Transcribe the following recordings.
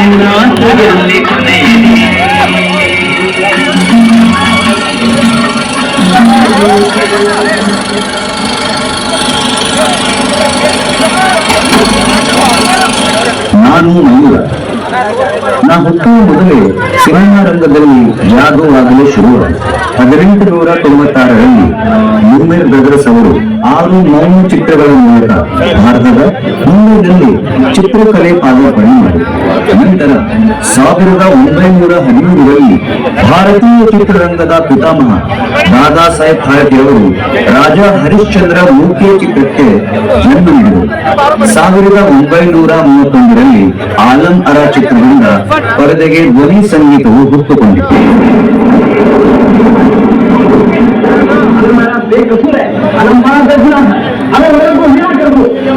ನಿನ್ನಾಸೆಯಲ್ಲಿ ಕೊನೆಯಿದೆ ನಾನು ಮಯೂರ. ನಾ ಹುಟ್ಟುವ ಮೊದಲೇ ಸಿನಿಮಾ ರಂಗದಲ್ಲಿ ಜಾಗವಾಗಲು ಶುರುವಾಯಿತು. ಹದಿನೆಂಟು ನೂರ ತೊಂಬತ್ತಾರರಲ್ಲಿ ಮುಮೇರ್ ಬ್ರದರ್ಸ್ ಅವರು ಆರು ಮೌನ ಚಿತ್ರಗಳ ಮೂಲಕ ಭಾರತದ ಮುಂಬೈನಲ್ಲಿ ಚಿತ್ರಕಲೆ ಪಾದಾರ್ಪಣೆ ಮಾಡಿದರು ನಂತರ ಸಾವಿರದ ಒಂಬೈನೂರ ಹದಿಮೂರರಲ್ಲಿ ಭಾರತೀಯ ಚಿತ್ರರಂಗದ ಪಿತಾಮಹ ದಾದಾ ಸಾಹೇಬ್ ಫಾಲ್ಕೆ ಅವರು ರಾಜ ಹರಿಶ್ಚಂದ್ರ ಮೂರ್ತಿಯ ಚಿತ್ರಕ್ಕೆ ಜನ್ಮ ನೀಡಿದರು ಸಾವಿರದ ಒಂಬೈನೂರ ಮೂವತ್ತೊಂದರಲ್ಲಿ ಆಲಂ ಅರ ಚಿತ್ರದಿಂದ ಪರದೆಗೆ ಧ್ವನಿ ಸಂಗೀತವು ಹುಟ್ಟುಕೊಂಡಿತು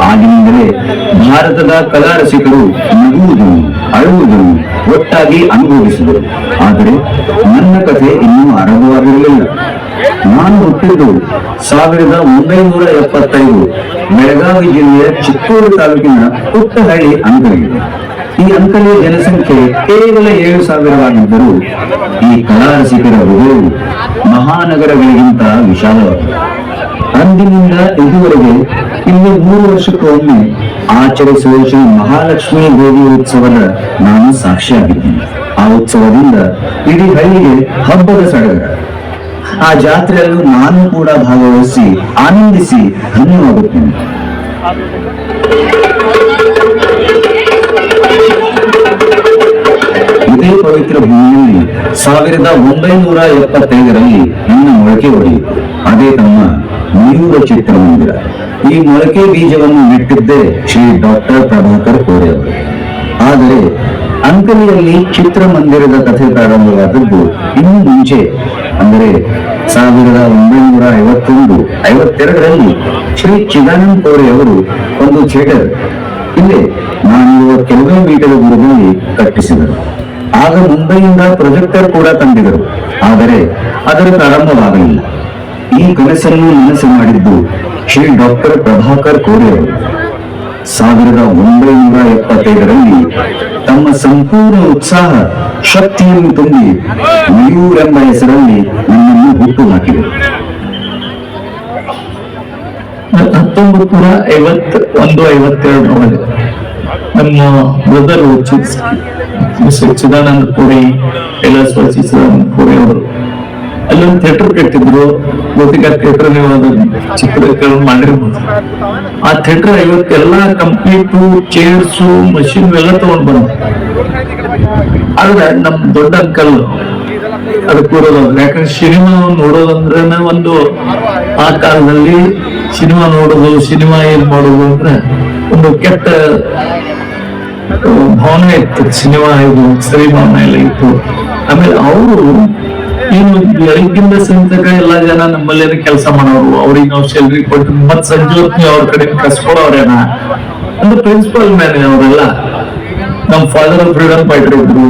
ಆಗಿನಿಂದಲೇ ಭಾರತದ ಕಲಾ ರಸಿಕರು ನಗುವುದನ್ನು ಅಳುವುದನ್ನು ಒಟ್ಟಾಗಿ ಅನುಭವಿಸಿದರು ಆದರೆ ನನ್ನ ಕಥೆ ಇನ್ನೂ ಆರಂಭವಾಗಿರಲಿಲ್ಲ. ನಾನು ಹುಟ್ಟಿದ್ದು ಸಾವಿರದ ಒಂಬೈನೂರ ಎಪ್ಪತ್ತೈದು, ಬೆಳಗಾವಿ ಜಿಲ್ಲೆಯ ಚಿತ್ತೂರು ತಾಲೂಕಿನ ಪುಟ್ಟಹಳ್ಳಿ ಅಂಕಲಿ ಈ ಅಂಕಲಿಯ ಜನಸಂಖ್ಯೆ ಕೇವಲ ಏಳು ಸಾವಿರವಾಗಿದ್ದರೂ ಈ ಕಲಾ ರಸಿಕರ ಹೃದಯವು ಮಹಾನಗರಗಳಿಗಿಂತ ವಿಶಾಲವಾಗಿದೆ. ಅಂದಿನಿಂದ ಇದುವರೆಗೆ ಇಲ್ಲಿ ಮೂರು ವರ್ಷಕ್ಕೊಮ್ಮೆ ಆಚರಿಸುವ ಶ್ರೀ ಮಹಾಲಕ್ಷ್ಮಿ ದೇವಿ ಉತ್ಸವದ ನಾನು ಸಾಕ್ಷಿಯಾಗಿದ್ದೇನೆ. ಆ ಉತ್ಸವದಿಂದ ಇಡೀ ಹಳ್ಳಿಗೆ ಹಬ್ಬದ ಸಡಗರ. ಆ ಜಾತ್ರೆಯಲ್ಲೂ ನಾನು ಕೂಡ ಭಾಗವಹಿಸಿ ಆನಂದಿಸಿ ಧನ್ಯವಾಗುತ್ತೇನೆ. ಇದೇ ಪವಿತ್ರ ಭೂಮಿಯಲ್ಲಿ ಸಾವಿರದ ಒಂಬೈನೂರ ಎಪ್ಪತ್ತೈದರಲ್ಲಿ ನನ್ನ ಮೊಳಕೆ ಹೊಡೆಯಿತು ಅದೇ ತಮ್ಮ ಮಯೂರ ಚಿತ್ರಮಂದಿರ. ಈ ಮೊಳಕೆ ಬೀಜವನ್ನು ನೆಟ್ಟಿದ್ದೇ ಶ್ರೀ ಡಾಕ್ಟರ್ ಪ್ರಭಾಕರ್ ಕೋರೆ ಅವರು ಆದರೆ ಅಂಕಲಿಯಲ್ಲಿ ಚಿತ್ರಮಂದಿರದ ಕಥೆ ಪ್ರಾರಂಭವಾದದ್ದು ಇನ್ನು ಮುಂಚೆ. ಅಂದರೆ ಸಾವಿರದ ಒಂಬೈನೂರ ಐವತ್ತೊಂದು, ಐವತ್ತೆರಡರಲ್ಲಿ ಶ್ರೀ ಚಿದಾನಂದ ಕೋರೆ ಅವರು ಒಂದು ಥಿಯೇಟರ್ ಇಲ್ಲೇ ನಾನು ಕೆಲವೇ ಮೀಟರ್ ದೂರದಲ್ಲಿ ಕಟ್ಟಿಸಿದರು. ಆಗ ಮುಂಬೈಯಿಂದ ಪ್ರೊಜೆಕ್ಟರ್ ಕೂಡ ತಂದಿದರು ಆದರೆ ಅದರ ಪ್ರಾರಂಭವಾಗಲಿಲ್ಲ. ಈ ಕನಸನ್ನು ಮನಸ್ಸು ಮಾಡಿದ್ದು ಶ್ರೀ ಡಾಕ್ಟರ್ ಪ್ರಭಾಕರ್ ಕೋರೆ ಅವರು ಸಾವಿರದ ಒಂಬೈನೂರ ಎಪ್ಪತ್ತೈದರಲ್ಲಿ ತಮ್ಮ ಸಂಪೂರ್ಣ ಉತ್ಸಾಹ, ಶಕ್ತಿಯನ್ನು ತುಂಬಿ ಮಯೂರ್ ಎಂಬ ಹೆಸರಲ್ಲಿ ನನ್ನನ್ನು ಹುಟ್ಟು ಹಾಕಿದರು. ಹತ್ತೊಂಬತ್ತು ನೂರ ಐವತ್ ಒಂದು ಐವತ್ತೆರಡರೊಳಗೆ ನಮ್ಮ ಬ್ರದರ್ ಮಿಸ್ಟರ್ ಚಿದಾನಂದ ಪುರಿ ಕೈಲಾಸವಾಸಿ ಚಿದಾನಂದ ಪುರಿ ಅವರು. ಅಲ್ಲೊಂದು ಥಿಯೇಟರ್ ಕಟ್ಟಿದ್ರು, ಗೋಪಿಕಾ ಥಿಯೇಟರ್ ನೀವು ಚಿತ್ರಗಳು ಮಾಡಿರ್ಬೋದು ಆ ಥಿಯೇಟರ್ ಇವತ್ತೆಲ್ಲ ಕಂಪ್ಲೀಟು ಚೇರ್ಸು ಮಷಿನ್ ಎಲ್ಲ ತಗೊಂಡ್ ಬಂದ್ರು. ಆದ್ರೆ ನಮ್ ದೊಡ್ಡ ಅಂಕಲ್ ಅದು ಕೂರೋದು ಯಾಕಂದ್ರೆ ಸಿನಿಮಾ ನೋಡೋದಂದ್ರೆ ಒಂದು ಆ ಕಾಲದಲ್ಲಿ ಸಿನಿಮಾ ನೋಡೋದು, ಸಿನಿಮಾ ಏನ್ ಮಾಡೋದು ಅಂದ್ರೆ ಒಂದು ಕೆಟ್ಟ ಭಾವನೆ ಇತ್ತು. ಸಿನಿಮಾ ಇದು ಸರಿ ಭಾವನೆ ಎಲ್ಲ ಇತ್ತು. ಆಮೇಲೆ ಅವರು ಏನು ಬೆಳಗ್ಗಿಂದ ಸಂತಕ ಎಲ್ಲಾ ಜನ ನಮ್ಮಲ್ಲಿ ಕೆಲಸ ಮಾಡೋರು, ಅವ್ರಿಗೆ ನಾವು ಸ್ಯಾಲ್ರಿ ಕೊಟ್ಟು ಮತ್ ಸಂಜೆ ಅವ್ರ ಕಡೆ ಕಸ್ಕೊಡೋರೇನ ಅಂದ್ರೆ ಪ್ರಿನ್ಸಿಪಲ್ ಮ್ಯಾನ್ ಅವರೆಲ್ಲ. ನಮ್ ಫಾದರ್ ಫ್ರೀಡಮ್ ಫೈಟರ್ ಇದ್ರು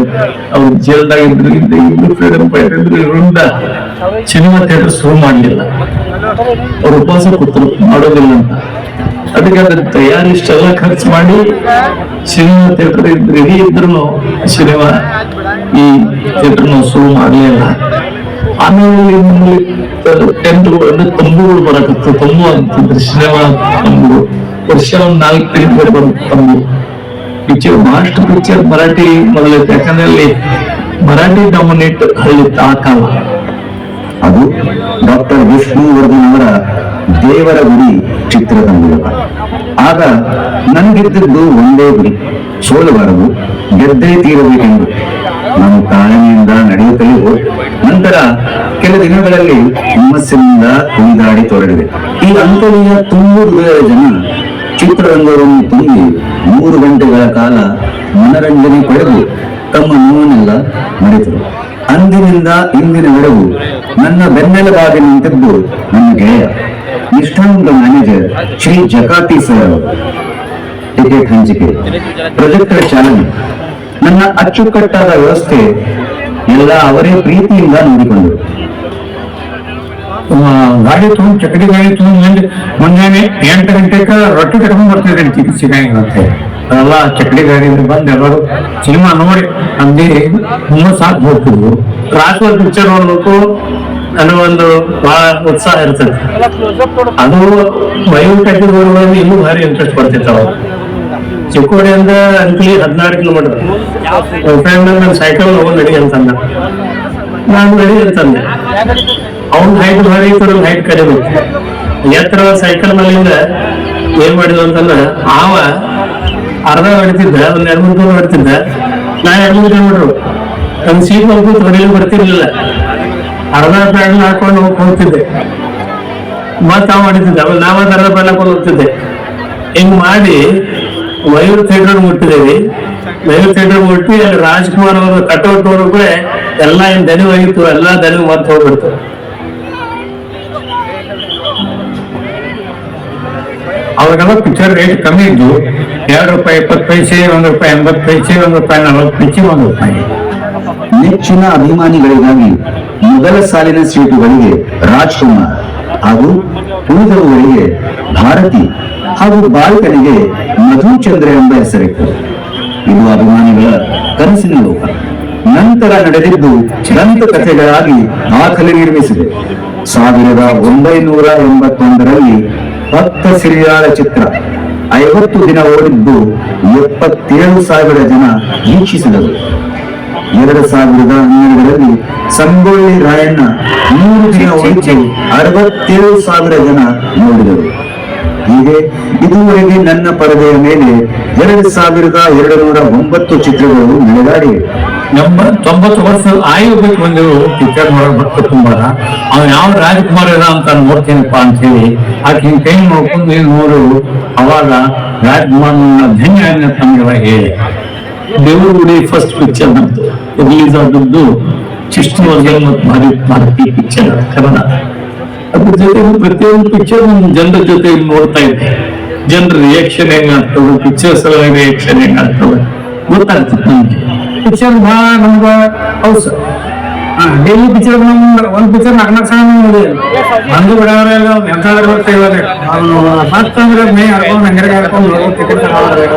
ಅವ್ರು ಜೈಲ್ದಾಗ ಇದ್ರು ಇದ್ರು ಇಬ್ರು ಫ್ರೀಡಮ್ ಫೈಟರ್ ಇದ್ರು ಇವರಿಂದ ಸಿನಿಮಾ ಥಿಯೇಟರ್ ಶುರು ಮಾಡಲಿಲ್ಲ. ಅವ್ರು ಉಪವಾಸ ಕೂತರು ಮಾಡೋದಿಲ್ಲ ಅಂತ. ಅದಕ್ಕೆ ಅದ್ರ ತಯಾರಿ ಇಷ್ಟೆಲ್ಲ ಖರ್ಚು ಮಾಡಿ ಸಿನಿಮಾ ಥಿಯೇಟರ್ ರೆಡಿ ಇದ್ರು ಸಿನಿಮಾ ಈ ಥಿಯೇಟರ್ ನಾವು ಶುರು ಮಾಡಲಿಲ್ಲ. ಆಮೇಲೆ ಟೆಂಟ್ ಟೆಂಟ್ಗಳು ಅಂದ್ರೆ ತಂಬುಗಳು ಬರಕತ್ತು, ತಂಬು ಅಂತಿದ್ರು ಸಿನಿಮಾ ತಂಬು ವರ್ಷ ಒಂದ್ ನಾಲ್ಕು ತಿಂಗಳು ಬರುತ್ತೆ ತಂಬು. ಪಿಕ್ಚರ್ ಮಾಸ್ಟರ್ ಪಿಕ್ಚರ್ ಮರಾಠಿ ಮೊದಲೈತೆ. ಯಾಕಂದ್ರೆ ಅಲ್ಲಿ ಮರಾಠಿ ಡಾಮಿನೇಟ್ ಹಳ್ಳಿತ್ತು ಆ ಕಾಲ. ಅದು ಡಾಕ್ಟರ್ ವಿಷ್ಣುವರ್ಧನ್ ಅವರ ದೇವರ ಗುಡಿ ಚಿತ್ರದ ಮೂಲಕ. ಆಗ ನನಗಿದ್ದದ್ದು ಒಂದೇ ಗುರಿ ಸೋಲಬಾರದು ಗೆದ್ದೇ ತೀರಬೇಕೆಂದು. ನಾನು ತಾಳ್ಮೆಯಿಂದ ನಡೆಯುತ್ತಲೇ ನಂತರ ಕೆಲ ದಿನಗಳಲ್ಲಿ ಹುಮ್ಮಸ್ಸಿನಿಂದ ಕುಣಿದಾಡಿ ತೊರಡಿದೆ ಈ ಅಂಕಲಿಯ ತುಂಬು ಜನ ಚಿತ್ರರಂಗವನ್ನು ತುಂಬಿ ಮೂರು ಗಂಟೆಗಳ ಕಾಲ ಮನರಂಜನೆ ಪಡೆದು ತಮ್ಮ ನೋವನ್ನೆಲ್ಲ ಮರೆತರು. ಅಂದಿನಿಂದ ಇಂದಿನವರೆಗೂ ನನ್ನ ಬೆನ್ನೆಲುಬಾಗಿ ನಿಂತಿದ್ದು ನನ್ನ ಗೆಳೆಯ ನಿಷ್ಠಾಂತ ಮ್ಯಾನೇಜರ್ ಶ್ರೀ ಜಕಾತಿ ಸರ್ ಅವರು. ಟಿಕೆಟ್ ಹಂಚಿಕೆ, ಪ್ರೊಜೆಕ್ಟರ್ ಚಾಲನೆ, ನನ್ನ ಅಚ್ಚುಕಟ್ಟಾದ ವ್ಯವಸ್ಥೆ ಎಲ್ಲ ಅವರೇ ಪ್ರೀತಿಯಿಂದ ನೋಡಿಕೊಂಡರು. ಗಾಡಿ ತಗೊಂಡ್ ಚಕಡಿ ಗಾಡಿ ತಗೊಂಡ್ ಮುಂದೆ ಮುಂಜಾನೆ ಎಂಟು ಗಂಟೆಗೆ ರೊಟ್ಟಿ ಕಟ್ಕೊಂಡ್ ಬರ್ತಿದ್ರಿ ಚಿಕಿತ್ಸೆಗಾಗಿರುತ್ತೆ ಅದೆಲ್ಲ ಚಕಡಿ ಗಾಡಿ ಬಂದು ಎಲ್ಲರೂ ಸಿನಿಮಾ ನೋಡಿ ಅಲ್ಲಿ ಹುಮ್ಮಸ್ ಸಾಕ್ ಹೋಗ್ತಿದ್ವು ರಾಜ್ವರ್ ಪಿಕ್ಚರ್ ನೋಡ್ಬೇಕು ಅನ್ನೋ ಒಂದು ಬಹಳ ಉತ್ಸಾಹ ಇರ್ತದೆ. ಅದು ಬಯೋಟೆಕ್ ನೋಡುವಾಗ ಇನ್ನೂ ಭಾರಿ ಇಂಟ್ರೆಸ್ಟ್ ಬರ್ತಿತ್ತು ಅವಾಗ ಚಿಕ್ಕೋಡಿಯಿಂದ ಅಂಕಲಿ ಹದಿನಾರು ಕಿಲೋಮೀಟರ್ ಫ್ರೆಂಡ್ ನನ್ನ ಸೈಕಲ್ ಹೋಗಿ ನಡಿ ಅಂತಂದ. ನಾನು ನಡಿ ಅಂತಂದೆ. ಅವ್ನ ಹೈಟ್ ಭಾರಿ ಇತ್ತು ನನ್ನ ಹೈಟ್ ಕಡಿಮೆ. ಎತ್ತರ ಸೈಕಲ್ ಮೇಲಿಂದ ಏನ್ ಮಾಡಿದ್ವು ಅಂತಂದ್ರ, ಆವ ಅರ್ಧ ಹೊಡಿತಿದ್ದ, ಒಂದ್ ಎರಡು ಮೂರು ಹೊಡಿತಿದ್ದ. ನಾ ಎರಡು ಮೂರು ಕಿಲೋಮೀಟರ್. ನಮ್ ಸೀಟ್ ಹೋಗ್ಬಿಟ್ಟು ಹೊಡಿಲಿಕ್ಕೆ ಬರ್ತಿರ್ಲಿಲ್ಲ. ಅರ್ಧ ಪ್ಯಾಡ್ ಹಾಕೊಂಡು ಹೋಗಿ ಹೋಗ್ತಿದ್ದೆ. ಮತ್ತ ಅವ್ ಹೊಡಿತಿದ್ದ. ಆಮೇಲೆ ನಾವ ಅರ್ಧ ಪ್ಯಾಡ್ ಹಾಕೊಂಡು ಹೋಗ್ತಿದ್ದೆ. ಹಿಂಗ್ ಮಾಡಿ ಮಯೂರ್ ಥಿಯೇಟರ್ ಮುಟ್ಟಿದೇವಿ ಮಯೂರ್ ಥಿಯೇಟರ್ ಮುಟ್ಟಿ ಅಲ್ಲಿ ರಾಜ್ಕುಮಾರ್ ಅವರು ಕಟೌಟ್ ಕೂಡ ಎಲ್ಲ ಏನ್ ದನಿ ಹೋಗಿತ್ತು ಎಲ್ಲಾ ದನಿ ಮತ್ತೆ ಹೋಗ್ಬಿಡ್ತು. ಅವಾಗೆಲ್ಲ ಪಿಕ್ಚರ್ ರೇಟ್ ಕಮ್ಮಿ ಇದ್ದು ಎರಡು ರೂಪಾಯಿ, ಇಪ್ಪತ್ತು ಪೈಸೆ ಒಂದು ರೂಪಾಯಿ, ಎಂಬತ್ತು ಪೈಸೆ ಒಂದು ರೂಪಾಯಿ, ನಲವತ್ತು ಪೈಸೆ ಒಂದು ರೂಪಾಯಿ. ನೆಚ್ಚಿನ ಅಭಿಮಾನಿಗಳಿಗಾಗಿ ಮೊದಲ ಸಾಲಿನ ಸೀಟುಗಳಿಗೆ ರಾಜ್ಕುಮಾರ್ ಹಾಗೂ ಉಳಿದವುಗಳಿಗೆ ಭಾರತಿ ಹಾಗೂ ಬಾಲಕನಿಗೆ ಮಧುಚಂದ್ರ ಎಂಬ ಹೆಸರಿತ್ತು. ಇದು ಅಭಿಮಾನಿಗಳ ಕನಸಿನ ಲೋಕ. ನಂತರ ನಡೆದಿದ್ದು ದಂತಕಥೆಗಳಾಗಿ ದಾಖಲೆ ನಿರ್ಮಿಸಿದೆ. ಸಾವಿರದ ಒಂಬೈನೂರ ಎಂಬತ್ತೊಂದರಲ್ಲಿ ಭಕ್ತ ಸಿರಿಯಾಳ ಚಿತ್ರ ಐವತ್ತು ದಿನ ಓಡಿದ್ದು ಎಪ್ಪತ್ತೇಳು ಸಾವಿರ ಜನ ವೀಕ್ಷಿಸಿದರು. ಎರಡು ಸಾವಿರದ ಹನ್ನೆರಡರಲ್ಲಿ ಸಂಗೊಳ್ಳಿ ರಾಯಣ್ಣ ಮೂರು ದಿನ ಓಡಿದ್ದು ಅರವತ್ತೇಳು ಸಾವಿರ ಜನ ನೋಡಿದರು. ಹೀಗೆ ಇದುವರೆಗೆ ನನ್ನ ಪರದೆಯ ಮೇಲೆ ಎರಡು ಸಾವಿರದ ಎರಡು ನೂರ ಒಂಬತ್ತು ಚಿತ್ರಗಳು ನಡೆದಾಡಿವೆ. ಎಂಬ ತೊಂಬತ್ತು ವರ್ಷ ಆಯು ಬಿಟ್ಟು ಬಂದಿರು ಪಿಕ್ಚರ್ ನೋಡಕ್ ಭಕ್ತ ತುಂಬಾರ ಅವ್ನು ಯಾವ ರಾಜಕುಮಾರ್ ಇದ ಅಂತ ನೋಡ್ತೀನಪ್ಪ ಅಂತ ಹೇಳಿ ಆಕೆ ಕೈ ನೋಡ್ಕೊಂಡು ನೀನು ನೋಡು, ಅವಾಗ ರಾಜಕುಮಾರ್ ಧನ್ಯ ತಮ್ಗೆ ಹೇಳಿ. ದೇವರು ಗುಡಿ ಫಸ್ಟ್ ಪಿಕ್ಚರ್ ನಮ್ದು. ರಿಲೀಸ್ ಆದದ್ದು ಶಿಷ್ಟವರ್ಗಲ್ ಮತ್ತು ಭಾರಿ ಭಾರತಿ ಪಿಕ್ಚರ್ ಕನ್ನಡ. ಅದ್ರ ಜೊತೆ ಪ್ರತಿಯೊಂದು ಪಿಕ್ಚರ್ ಜನರ ಜೊತೆ ನೋಡ್ತಾ ಇದ್ದೆ. ಜನರ ರಿಯಾಕ್ಷನ್ ಹೆಂಗಾಗ್ತವೆ ಪಿಕ್ಚರ್ಸ್ ಎಲ್ಲ ರಿಯಾಕ್ಷನ್ ಹೆಂಗಾಗ್ತವೆ ಗೊತ್ತಾಗ್ತದೆ ನಮ್ಗೆ. ಪಿಕ್ಚರ್ ಭಾಳ ನಮ್ಗ ಹೌಸ್ ಡೈಲಿ ಪಿಕ್ಚರ್ ಒಂದ್ ಪಿಕ್ಚರ್ ನಾಲ್ಕು ನಾಲ್ಕು ಸಲ ನೋಡಿ. ಬಂದು ಬಿಡೋರೆಲ್ಲ ಎಂತಾದ್ರೂ ಬರ್ತಾ ಮತ್ತಂದ್ರೆ ಮೇ ಹರ್ಕೊಂಡು ಹಂಗಾರೆ ಹರ್ಕೊಂಡು ಟಿಕೆಟ್ ತಗೊಳ್ಳೋದು